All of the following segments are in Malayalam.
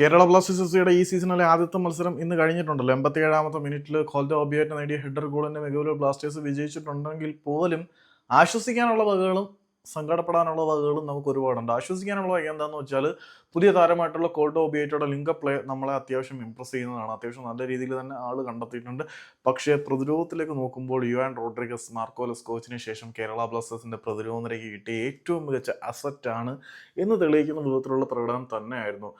കേരള ബ്ലാസ്റ്റേഴ്സ് എഫ് സിയുടെ ഈ സീസണിലെ ആദ്യത്തെ മത്സരം ഇന്ന് കഴിഞ്ഞിട്ടുണ്ടല്ലോ. എൺപത്തി ഏഴാമത്തെ മിനിറ്റിൽ ഖോൽദ ഒബിയോറ്റ് നേടിയ ഹെഡർ ഗോളിന്റെ മികവിൽ ബ്ലാസ്റ്റേഴ്സ് വിജയിച്ചിട്ടുണ്ടെങ്കിൽ പോലും ആശ്വസിക്കാനുള്ള വകകളും സങ്കടപ്പെടാനുള്ള വകകളും നമുക്ക് ഒരുപാടുണ്ട്. ആശ്വസിക്കാനുള്ള വക എന്താണെന്ന് വെച്ചാൽ പുതിയ താരമായിട്ടുള്ള കോൾഡ് ഓബിയായിട്ടുള്ള ലിങ്ക പ്ലേ നമ്മളെ അത്യാവശ്യം ഇംപ്രസ് ചെയ്യുന്നതാണ്. അത്യാവശ്യം നല്ല രീതിയിൽ തന്നെ ആൾ കണ്ടെത്തിയിട്ടുണ്ട്. പക്ഷേ പ്രതിരോധത്തിലേക്ക് നോക്കുമ്പോൾ യു ആൻഡ് റോഡ്രിഗസ് മാർക്കോലസ് കോച്ചിന് ശേഷം കേരള ബ്ലാസ്റ്റേഴ്സിന്റെ പ്രതിരോധ നിരയ്ക്ക് കിട്ടിയ ഏറ്റവും മികച്ച അസറ്റാണ് എന്ന് തെളിയിക്കുന്ന വിധത്തിലുള്ള പ്രകടനം തന്നെയായിരുന്നു.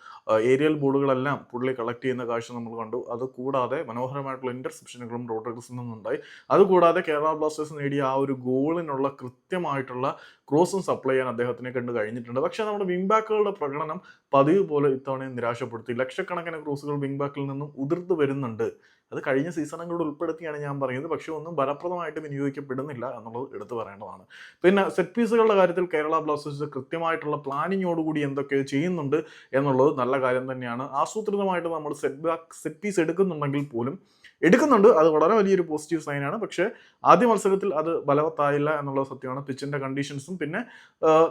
ഏരിയൽ ബോളുകളെല്ലാം പുള്ളി കളക്ട് ചെയ്യുന്ന കാഴ്ച നമ്മൾ കണ്ടു. അതുകൂടാതെ മനോഹരമായിട്ടുള്ള ഇന്റർസെപ്ഷനുകളും റോഡ്രിഗസിൽ നിന്നുണ്ടായി. അതുകൂടാതെ കേരള ബ്ലാസ്റ്റേഴ്സ് നേടിയ ആ ഒരു ഗോളിനുള്ള കൃത്യമായിട്ടുള്ള ക്രോസും സപ്ലൈ ചെയ്യാൻ അദ്ദേഹത്തിനെ കണ്ട് കഴിഞ്ഞിട്ടുണ്ട്. പക്ഷേ നമ്മുടെ വിംഗ് ബാക്കുകളുടെ പ്രകടനം പതിവ് പോലെ ഇത്തവണയും നിരാശപ്പെടുത്തി. ലക്ഷക്കണക്കിന് ക്രോസുകൾ വിംഗ് ബാക്കിൽ നിന്നും ഉതിർത്ത് വരുന്നുണ്ട്. അത് കഴിഞ്ഞ സീസണുകളോട് ഉൾപ്പെടുത്തിയാണ് ഞാൻ പറയുന്നത്. പക്ഷേ ഒന്നും ഫലപ്രദമായിട്ട് വിനിയോഗിക്കപ്പെടുന്നില്ല എന്നുള്ളത് എടുത്തു പറയേണ്ടതാണ്. പിന്നെ സെറ്റ് പീസുകളുടെ കാര്യത്തിൽ കേരള ബ്ലാസ്റ്റേഴ്സ് കൃത്യമായിട്ടുള്ള പ്ലാനിങ്ങോടുകൂടി എന്തൊക്കെ ചെയ്യുന്നുണ്ട് എന്നുള്ളത് നല്ല കാര്യം തന്നെയാണ്. ആസൂത്രിതമായിട്ട് നമ്മൾ സെറ്റ് ബാക്ക് സെറ്റ് പീസ് എടുക്കുന്നുണ്ടെങ്കിൽ പോലും എടുക്കുന്നുണ്ട്. അത് വളരെ വലിയൊരു പോസിറ്റീവ് സൈനാണ് പക്ഷേ ആദ്യ മത്സരത്തിൽ അത് ബലവത്തായില്ല എന്നുള്ള സത്യമാണ്. പിച്ചിന്റെ കണ്ടീഷൻസും പിന്നെ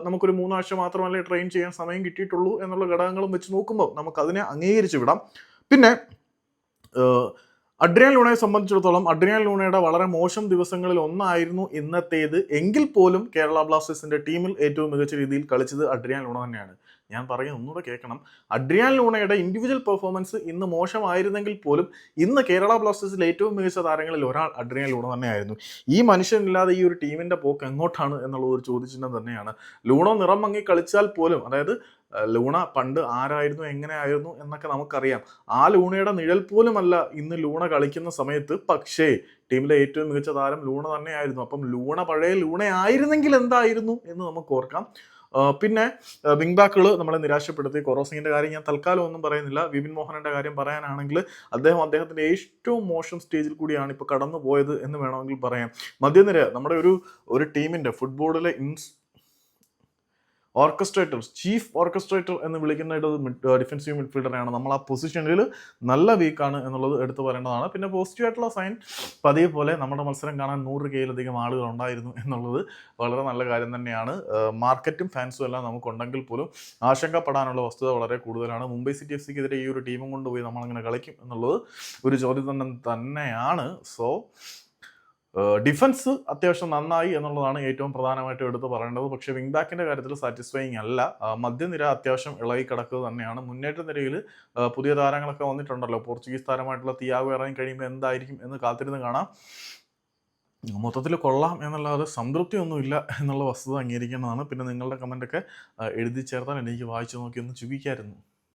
നമുക്കൊരു മൂന്നാഴ്ച മാത്രമല്ലേ ട്രെയിൻ ചെയ്യാൻ സമയം കിട്ടിയിട്ടുള്ളൂ എന്നുള്ള ഘടകങ്ങളും വെച്ച് നോക്കുമ്പോൾ നമുക്കതിനെ അംഗീകരിച്ച് വിടാം. പിന്നെ അഡ്രിയാൻ ലൂണയെ സംബന്ധിച്ചിടത്തോളം അഡ്രിയാൻ ലൂണയുടെ വളരെ മോശം ദിവസങ്ങളിൽ ഒന്നായിരുന്നു ഇന്നത്തേത്. എങ്കിൽ പോലും കേരള ബ്ലാസ്റ്റേഴ്സിന്റെ ടീമിൽ ഏറ്റവും മികച്ച രീതിയിൽ കളിച്ചത് അഡ്രിയാൻ ലൂണ തന്നെയാണ്. ഞാൻ പറയുന്നത് ഒന്നുകൂടെ കേൾക്കണം. അഡ്രിയാൻ ലൂണയുടെ ഇൻഡിവിജ്വൽ പെർഫോമൻസ് ഇന്ന് മോശമായിരുന്നെങ്കിൽ പോലും ഇന്ന് കേരള ബ്ലാസ്റ്റേഴ്സിൽ ഏറ്റവും മികച്ച താരങ്ങളിൽ ഒരാൾ അഡ്രിയാൻ ലൂണ തന്നെയായിരുന്നു. ഈ മനുഷ്യനില്ലാതെ ഈ ഒരു ടീമിന്റെ പോക്ക് എങ്ങോട്ടാണ് എന്നുള്ള ഒരു ചോദ്യചിഹ്നം തന്നെയാണ്. ലൂണോ നിറം മങ്ങി കളിച്ചാൽ പോലും അതായത് ലൂണ പണ്ട് ആരായിരുന്നു എങ്ങനെയായിരുന്നു എന്നൊക്കെ നമുക്കറിയാം. ആ ലൂണയുടെ നിഴൽ പോലുമല്ല ഇന്ന് ലൂണ കളിക്കുന്ന സമയത്ത്. പക്ഷേ ടീമിലെ ഏറ്റവും മികച്ച താരം ലൂണ തന്നെയായിരുന്നു. അപ്പം ലൂണ പഴയ ലൂണ ആയിരുന്നെങ്കിൽ എന്തായിരുന്നു എന്ന് നമുക്ക് ഓർക്കാം. പിന്നെ വിങ് ബാക്കുകൾ നമ്മളെ നിരാശപ്പെടുത്തി. കൊറോസിങ്ങിന്റെ കാര്യം ഞാൻ തൽക്കാലം ഒന്നും പറയുന്നില്ല. വിപിൻ മോഹനന്റെ കാര്യം പറയാനാണെങ്കിൽ അദ്ദേഹം അദ്ദേഹത്തിന്റെ ഏറ്റവും മോശം സ്റ്റേജിൽ കൂടിയാണ് ഇപ്പോൾ കടന്നു പോയത് എന്ന് വേണമെങ്കിൽ പറയാം. മധ്യനിര നമ്മുടെ ഒരു ഒരു ടീമിന്റെ ഫുട്ബോളിലെ ഇൻസ് ഓർക്കസ്ട്രേറ്റർ ചീഫ് ഓർക്കസ്ട്രേറ്റർ എന്ന് വിളിക്കുന്ന ഡിഫൻസീവ് മിഡ്ഫീൽഡറാണ് നമ്മൾ ആ പൊസിഷനിൽ നല്ല വീക്കാണ് എന്നുള്ളത് എടുത്തു പറയേണ്ടതാണ്. പിന്നെ പോസിറ്റീവ് ആയിട്ടുള്ള സൈൻ പതിയെ പോലെ നമ്മുടെ മത്സരം കാണാൻ നൂറ് കെയിലധികം ആളുകൾ ഉണ്ടായിരുന്നു എന്നുള്ളത് വളരെ നല്ല കാര്യം തന്നെയാണ്. മാർക്കറ്റും ഫാൻസും എല്ലാം നമുക്കുണ്ടെങ്കിൽ പോലും ആശങ്കപ്പെടാനുള്ള വസ്തുത വളരെ കൂടുതലാണ്. മുംബൈ സിറ്റി എഫ് സിക്കെതിരെ ഈ ഒരു ടീമും കൊണ്ടുപോയി നമ്മളങ്ങനെ കളിക്കും എന്നുള്ളത് ഒരു ചോദ്യം തന്നെ തന്നെയാണ്. സോ ഡിഫൻസ് അത്യാവശ്യം നന്നായി എന്നുള്ളതാണ് ഏറ്റവും പ്രധാനമായിട്ടും എടുത്ത് പറയേണ്ടത്. പക്ഷേ വിങ് ബാക്കിന്റെ കാര്യത്തിൽ സാറ്റിസ്ഫൈങ് അല്ല. മധ്യനിര അത്യാവശ്യം ഇളകി കിടക്കുക തന്നെയാണ്. മുന്നേറ്റ നിരയിൽ പുതിയ താരങ്ങളൊക്കെ വന്നിട്ടുണ്ടല്ലോ. പോർച്ചുഗീസ് താരമായിട്ടുള്ള തിയാവ് ഇറങ്ങി കഴിയുമ്പോൾ എന്തായിരിക്കും എന്ന് കാത്തിരുന്ന് കാണാം. മൊത്തത്തിൽ കൊള്ളാം എന്നല്ലാതെ സംതൃപ്തിയൊന്നുമില്ല എന്നുള്ള വസ്തുത അംഗീകരിക്കേണ്ടതാണ്. പിന്നെ നിങ്ങളുടെ കമന്റൊക്കെ എഴുതി ചേർത്താൽ എനിക്ക് വായിച്ചു നോക്കി ഒന്ന് ചുകിക്കായിരുന്നു.